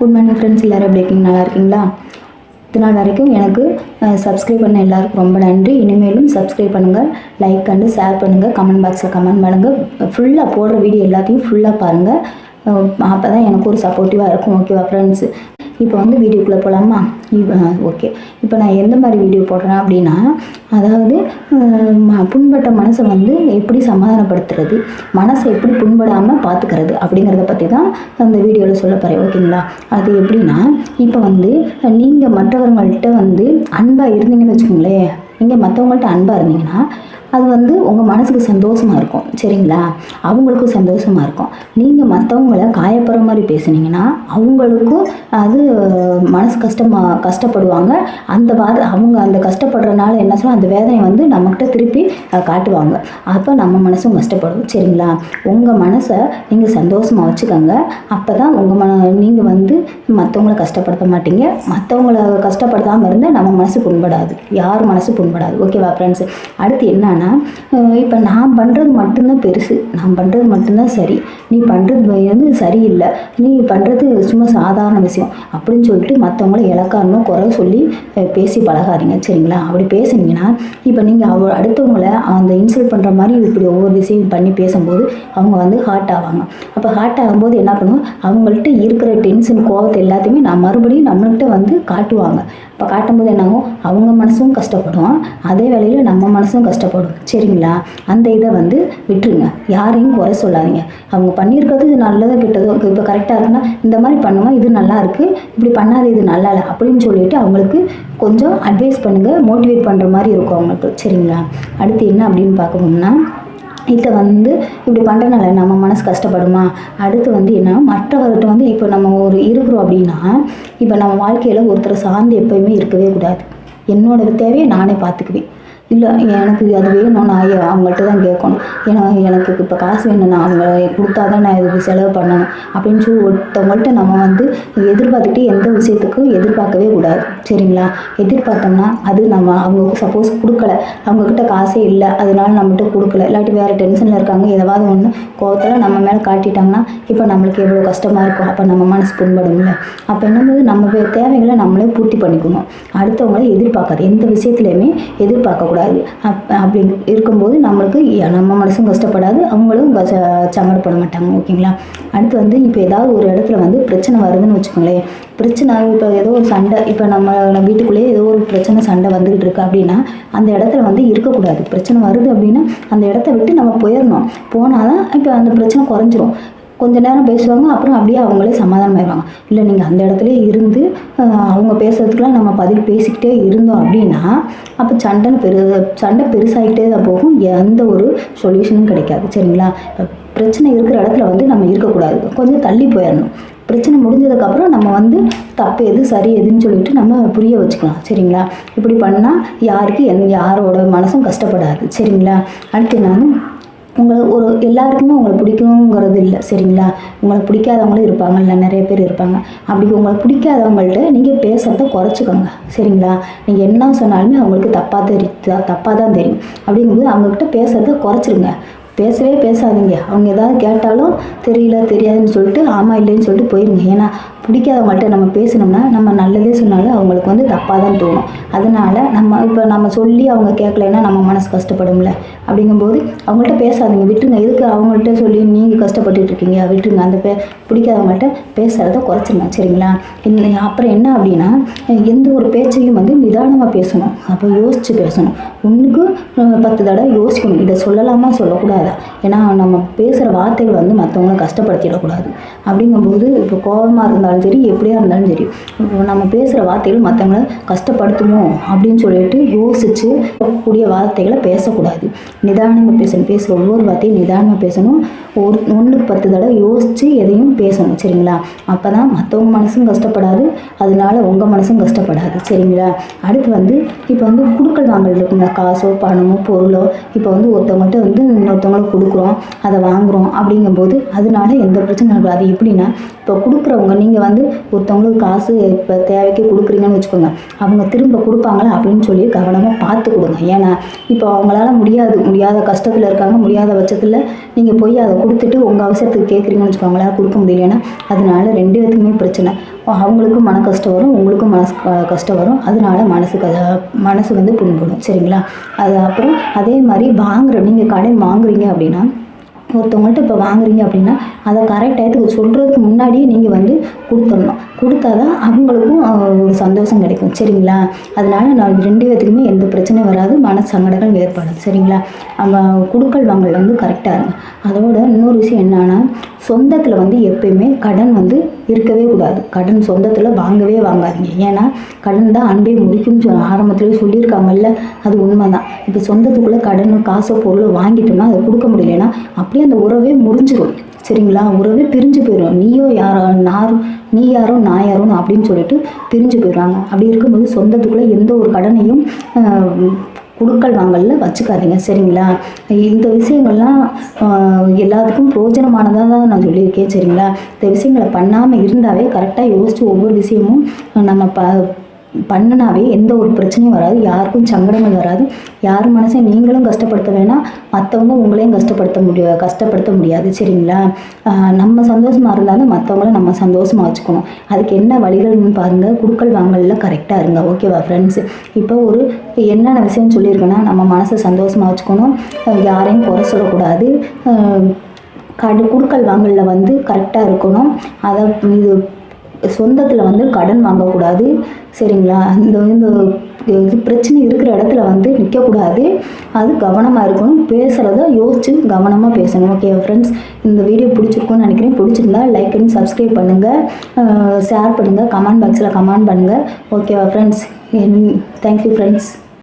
Good morning friends எல்லோரும் எப்படி இருக்கீங்க? நல்லா இருக்கீங்களா? இது வரைக்கும் எனக்கு சப்ஸ்கிரைப் பண்ண எல்லாருக்கும் ரொம்ப நன்றி. இனிமேலும் சப்ஸ்கிரைப் பண்ணுங்கள் லைக் அண்டு ஷேர் பண்ணுங்கள் கமெண்ட் பாக்ஸில் கமெண்ட் பண்ணுங்கள் ஃபுல்லாக போடுற வீடியோ எல்லாத்தையும் ஃபுல்லாக பாருங்கள் அப்போ தான் எனக்கு ஒரு சப்போர்ட்டிவாக இருக்கும் ஓகேவா ஃப்ரெண்ட்ஸ் இப்போ வந்து வீடியோக்குள்ளே போகலாமா ஓகே. இப்போ நான் எந்த மாதிரி வீடியோ போடுறேன் அப்படின்னா அதாவது ம- புண்பட்ட மனசை வந்து எப்படி சமாதானப்படுத்துறது மனசை எப்படி புண்படாமல் பார்த்துக்கிறது அப்படிங்கிறத பற்றி தான் அந்த வீடியோவில் சொல்ல போகிறேன் ஓகேங்களா? அது எப்படின்னா இப்போ வந்து நீங்கள் மற்றவர்கள்ட்ட வந்து அன்பாக இருந்தீங்கன்னு வச்சுக்கோங்களேன் நீங்கள் மற்றவங்கள்ட்ட அன்பாக இருந்தீங்கன்னா அது வந்து உங்கள் மனசுக்கு சந்தோஷமாக இருக்கும் சரிங்களா? அவங்களுக்கும் சந்தோஷமாக இருக்கும். நீங்கள் மற்றவங்கள காயப்படுற மாதிரி பேசுனீங்கன்னா அவங்களுக்கும் அது மனசு கஷ்டமாக கஷ்டப்படுவாங்க. அந்த வாத அவங்க அந்த கஷ்டப்படுறனால என்ன சொல்ல அந்த வேதனை வந்து நம்மக்கிட்ட திருப்பி காட்டுவாங்க. அப்போ நம்ம மனசும் கஷ்டப்படும் சரிங்களா? உங்கள் மனசை நீங்கள் சந்தோஷமாக வச்சுக்கோங்க. அப்போ தான் உங்கள் மன நீங்கள் வந்து மற்றவங்கள கஷ்டப்படுத்த மாட்டீங்க. மற்றவங்கள கஷ்டப்படுத்தாமல் இருந்தால் நம்ம மனசு புண்படாது. யார் மனசு புண்படாது? ஓகேவா ஃப்ரெண்ட்ஸ் அடுத்து என்ன என்னென்னா இப்போ நான் பண்ணுறது மட்டும்தான் பெருசு. நான் பண்ணுறது மட்டும்தான் சரி. நீ பண்ணுறது வந்து சரியில்லை. நீ பண்ணுறது சும்மா சாதாரண விஷயம். அப்படின்னு சொல்லிட்டு மற்றவங்கள இலக்காரமாக குறை சொல்லி பேசி பழகாதீங்க. சரிங்களா? அப்படி பேசுனீங்கன்னா இப்போ நீங்கள் அவ அடுத்தவங்களை அந்த இன்சல்ட் பண்ணுற மாதிரி இப்படி ஒவ்வொரு விஷயம் பண்ணி பேசும்போது அவங்க வந்து ஹார்ட் ஆவாங்க. அப்போ ஹார்ட் ஆகும்போது என்ன பண்ணுவோம்? அவங்கள்ட்ட இருக்கிற டென்ஷன் கோவத்தை எல்லாத்தையுமே நான் மறுபடியும் நம்மள்கிட்ட வந்து காட்டுவாங்க. அப்போ காட்டும்போது என்னாகும் அவங்க மனசும் கஷ்டப்படும் அதே வேலையில் நம்ம மனசும் கஷ்டப்படும். சரிங்களா அந்த இதை வந்து விட்டுருங்க. யாரையும் குறை சொல்லாதீங்க. அவங்க பண்ணியிருக்கிறது இது நல்லதோ கெட்டதோ இப்போ கரெக்டாக இருக்குன்னா இந்த மாதிரி பண்ணுமா இது நல்லா இருக்குது இப்படி பண்ணாத இது நல்லா இல்லை அப்படின்னு சொல்லிட்டு அவங்களுக்கு கொஞ்சம் அட்வைஸ் பண்ணுங்கள் மோட்டிவேட் பண்ணுற மாதிரி இருக்கும் அவங்களுக்கு. சரிங்களா அடுத்து என்ன அப்படின்னு பார்க்கணும்னா இதை வந்து இப்படி பண்ணுறனால நம்ம மனசு கஷ்டப்படுமா? அடுத்து வந்து என்னன்னா மற்றவர்கிட்ட வந்து இப்போ நம்ம ஒரு இருக்கிறோம் அப்படின்னா இப்போ நம்ம வாழ்க்கையில் ஒருத்தர் சார்ந்து எப்போயுமே இருக்கவே கூடாது. என்னோட தேவையை நானே பார்த்துக்குவேன். இல்லை எனக்கு அது வேணும் நான் ஐயா அவங்கள்ட்ட தான் கேட்கணும். ஏன்னா எனக்கு இப்போ காசு வேணும் நான் அவங்க கொடுத்தா தான் நான் இதுக்கு செலவு பண்ணணும். அப்படின்னு சொல்லி ஒருத்தவங்கள்ட்ட நம்ம வந்து எதிர்பார்த்துட்டு எந்த விஷயத்துக்கும் எதிர்பார்க்கவே கூடாது. சரிங்களா? எதிர்பார்த்தோம்னா அது நம்ம அவங்க சப்போஸ் கொடுக்கல. அவங்கக்கிட்ட காசே இல்லை. அதனால நம்மகிட்ட கொடுக்கல. இல்லாட்டி வேறு டென்ஷனில் இருக்காங்க. ஏதாவது ஒன்று கோவத்தில் நம்ம மேலே காட்டிட்டாங்கன்னா இப்போ நம்மளுக்கு எவ்வளோ கஷ்டமாக இருக்கும். அப்போ நம்ம மனசு புண்படும்ல. அப்போ என்னது? நம்ம தேவைகளை நம்மளே பூர்த்தி பண்ணிக்கணும். அடுத்தவங்கள எதிர்பார்க்காது. எந்த விஷயத்துலையுமே எதிர்பார்க்கக்கூடாது. அப் அப்படி இருக்கும்போது நம்மளுக்கு நம்ம மனசும் கஷ்டப்படாது. அவங்களும் கஷ்ட சங்கடப்பட மாட்டாங்க. ஓகேங்களா? அடுத்து வந்து இப்போ ஏதாவது ஒரு இடத்துல வந்து பிரச்சனை வருதுன்னு வச்சுக்கோங்களேன். பிரச்சனை இப்போ ஏதோ ஒரு சண்டை இப்போ நம்ம நம்ம வீட்டுக்குள்ளேயே ஏதோ ஒரு பிரச்சனை சண்டை வந்துக்கிட்டு இருக்கு அப்படின்னா அந்த இடத்துல வந்து இருக்கக்கூடாது. பிரச்சனை வருது அப்படின்னா அந்த இடத்த விட்டு நம்ம போயிடணும். போனால் தான் இப்போ அந்த பிரச்சனை குறைஞ்சிரும். கொஞ்ச நேரம் பேசுவாங்க அப்புறம் அப்படியே அவங்களே சமாதானம் ஆயிடுவாங்க. இல்லை நீங்கள் அந்த இடத்துல இருந்து அவங்க பேசுறதுக்குலாம் நம்ம பதில் பேசிக்கிட்டே இருந்தோம் அப்படின்னா அப்போ சண்டைன்னு பெரு சண்டை பெருசாகிட்டே தான் போகும். எந்த ஒரு சொல்யூஷனும் கிடைக்காது. சரிங்களா? பிரச்சனை இருக்கிற இடத்துல வந்து நம்ம இருக்கக்கூடாது. கொஞ்சம் தள்ளி போயிடணும். பிரச்சனை முடிஞ்சதுக்கப்புறம் நம்ம வந்து தப்பு எது சரி எதுன்னு சொல்லிட்டு நம்ம புரிய வச்சுக்கலாம். சரிங்களா? இப்படி பண்ணால் யாருக்கு எந்த யாரோட மனசும் கஷ்டப்படாது. சரிங்களா? அடுத்து நான் உங்களை ஒரு எல்லாருக்குமே உங்களை பிடிக்கணுங்கிறது இல்லை சரிங்களா? உங்களை பிடிக்காதவங்களும் இருப்பாங்கல்ல நிறைய பேர் இருப்பாங்க. அப்படி உங்களை பிடிக்காதவங்கள்ட்ட நீங்கள் பேசுகிறத குறைச்சிக்கோங்க சரிங்களா? நீங்கள் என்ன சொன்னாலுமே அவங்களுக்கு தப்பாக தெரி தப்பாக தான் தெரியும். அப்படிங்கும்போது அவங்கக்கிட்ட பேசுகிறத குறைச்சிருங்க. பேசவே பேசாதீங்க. அவங்க ஏதாவது கேட்டாலும் தெரியல தெரியாதுன்னு சொல்லிட்டு ஆமாம் இல்லைன்னு சொல்லிட்டு போயிருங்க. ஏன்னா பிடிக்காதவங்கள்ட்ட நம்ம பேசினோம்னா நம்ம நல்லதே சொன்னாலும் அவங்களுக்கு வந்து தப்பாக தான் தோணும். அதனால் நம்ம இப்போ நம்ம சொல்லி அவங்க கேட்கலைன்னா நம்ம மனசு கஷ்டப்படும்ல. அப்படிங்கும்போது அவங்கள்ட்ட பேசாதீங்க. விட்டுருங்க. எதுக்கு அவங்கள்ட்ட சொல்லி நீங்கள் கஷ்டப்பட்டுட்டு இருக்கீங்க? விட்டுருங்க. அந்த பே பிடிக்காதவங்கள்ட்ட பேசுகிறத குறைச்சிருங்க. சரிங்களா? இந்த அப்புறம் என்ன அப்படின்னா எந்த ஒரு பேச்சையும் வந்து நிதானமாக பேசணும். அப்போ யோசித்து பேசணும். ஒன்றுக்கு பத்து தடவை யோசிக்கணும். இதை சொல்லலாமா? சொல்லக்கூடாது? ஏன்னா நம்ம பேசுகிற வார்த்தைகள் வந்து மற்றவங்கள கஷ்டப்படுத்திடக்கூடாது. அப்படிங்கும்போது இப்போ கோபமாக இருந்தாலும் சரி எப்படியா இருந்தாலும் சரி இப்போ நம்ம பேசுகிற வார்த்தைகள் மற்றவங்கள கஷ்டப்படுத்துமோ அப்படின்னு சொல்லிட்டு யோசித்து கூடிய வார்த்தைகளை பேசக்கூடாது. நிதானமாக பேசணும். பேசுகிற ஒவ்வொரு வார்த்தையும் நிதானமாக பேசணும். ஒரு ஒன்றுக்கு பத்து தடவை யோசித்து எதையும் பேசணும். சரிங்களா? அப்போ தான் மற்றவங்க மனசும் கஷ்டப்படாது. அதனால உங்கள் மனசும் கஷ்டப்படாது. சரிங்களா? அடுத்து வந்து இப்போ வந்து குடுக்கல் வாங்கல் இருக்குங்க காசோ பணமோ பொருளோ இப்போ வந்து ஒருத்தவங்கள்ட்ட வந்து இன்னொருத்தவங்களுக்கு கொடுக்குறோம் அதை வாங்குகிறோம் அப்படிங்கும்போது அதனால எந்த பிரச்சனையும் இருக்காது அது எப்படின்னா இப்போ கொடுக்குறவங்க நீங்கள் வந்து ஒருத்தவங்களுக்கு காசு இப்போ தேவைக்கு கொடுக்குறீங்கன்னு வச்சுக்கோங்க. அவங்க திரும்ப கொடுப்பாங்களா அப்படின்னு சொல்லி கவனமாக பார்த்து கொடுங்க. ஏன்னா இப்போ அவங்களால முடியாது முடியாத கஷ்டத்தில் இருக்காங்க முடியாத பட்சத்தில் நீங்கள் போய் அதை கொடுத்துட்டு உங்கள் அவசரத்துக்கு கேட்குறீங்கன்னு வச்சுக்கோங்களேன் கொடுக்க முடியலன்னா அதனால ரெண்டு பேத்துக்குமே பிரச்சனை. அவங்களுக்கும் மன கஷ்டம் வரும் உங்களுக்கும் மனசு கஷ்டம் வரும். அதனால மனசு க மனசு வந்து புண்படும். சரிங்களா? அது அப்புறம் அதே மாதிரி வாங்குற நீங்கள் கடன் வாங்குறீங்க அப்படின்னா ஒருத்தவங்கள்ட்ட இப்போ வாங்குறீங்க அப்படின்னா அதை கரெக்ட் டயத்துக்கு சொல்கிறதுக்கு முன்னாடியே நீங்கள் வந்து கொடுத்துடணும். கொடுத்தா தான் அவங்களுக்கும் ஒரு சந்தோஷம் கிடைக்கும். சரிங்களா? அதனால் நான் ரெண்டு பேத்துக்குமே எந்த பிரச்சனையும் வராது. மன சங்கடங்கள் ஏற்படாது சரிங்களா? அவங்க கொடுக்கல் வாங்கல் வந்து கரெக்டாக இருங்க அதோட இன்னொரு விஷயம் என்னன்னா சொந்தத்தில் வந்து எப்பயுமே கடன் வந்து இருக்கவே கூடாது. கடன் சொந்தத்தில் வாங்கவே வாங்காதீங்க. ஏன்னா கடன் தான் அன்பே முடிக்கும்னு சொல்ல ஆரம்பத்துலேயே சொல்லியிருக்காங்கல்ல அது உண்மை தான் இப்போ சொந்தத்துக்குள்ளே கடன் காசோ பொருளோ வாங்கிட்டோம்னா அதை கொடுக்க முடியலன்னா அப்படியே அந்த உறவே முறிஞ்சிடும் சரிங்களா? உறவே பிரிஞ்சு போயிடும் நீயோ யாரோ நார் நீ யாரோ நான் யாரோன்னு அப்படின்னு சொல்லிட்டு பிரிஞ்சு போயிடுவாங்க அப்படி இருக்கும்போது சொந்தத்துக்குள்ளே எந்த ஒரு கடனையும் குடுக்கல் வாங்கல்ல வச்சுக்காதீங்க. சரிங்களா? இந்த விஷயங்கள்லாம் எல்லாத்துக்கும் பிரோஜனமானதாக தான் நான் சொல்லியிருக்கேன். சரிங்களா? இந்த விஷயங்களை பண்ணாமல் இருந்தாவே கரெக்டாக யோசித்து ஒவ்வொரு விஷயமும் நம்ம ப பண்ணுனாவே எந்த ஒரு பிரச்சனையும் வராது. யாருக்கும் சங்கடங்கள் வராது. யார் மனசையும் நீங்களும் கஷ்டப்படுத்த வேணாம். மற்றவங்க உங்களையும் கஷ்டப்படுத்த முடிய கஷ்டப்படுத்த முடியாது. சரிங்களா? நம்ம சந்தோஷமாக இருந்தாலும் மற்றவங்கள நம்ம சந்தோஷமாக வச்சுக்கணும். அதுக்கு என்ன வழிகள்னு பாருங்கள் குடுக்கல் வாங்கலில் கரெக்டாக இருங்க. ஓகேவா ஃப்ரெண்ட்ஸ் இப்போ ஒரு என்னென்ன விஷயம் சொல்லியிருக்கேன்னா நம்ம மனசை சந்தோஷமாக வச்சுக்கணும். யாரையும் குறை சொல்லக்கூடாது. கடு குடுக்கல் வாங்கலில் வந்து கரெக்டாக இருக்கணும். அதை இது சொந்தத்தில் வந்து கடன் வாங்கக்கூடாது. சரிங்களா? இந்த இந்த இது பிரச்சனை இருக்கிற இடத்துல வந்து நிற்கக்கூடாது அது கவனமாக இருக்கணும். பேசுகிறத யோசித்து கவனமாக பேசணும். ஓகே ஃப்ரெண்ட்ஸ் இந்த வீடியோ பிடிச்சிருக்கும்னு நினைக்கிறேன். பிடிச்சிருந்தா லைக் அண்ட் சப்ஸ்கிரைப் பண்ணுங்கள் ஷேர் பண்ணுங்கள் கமெண்ட் பாக்ஸில் கமெண்ட் பண்ணுங்கள் ஓகேவா ஃப்ரெண்ட்ஸ் தேங்க்யூ ஃப்ரெண்ட்ஸ்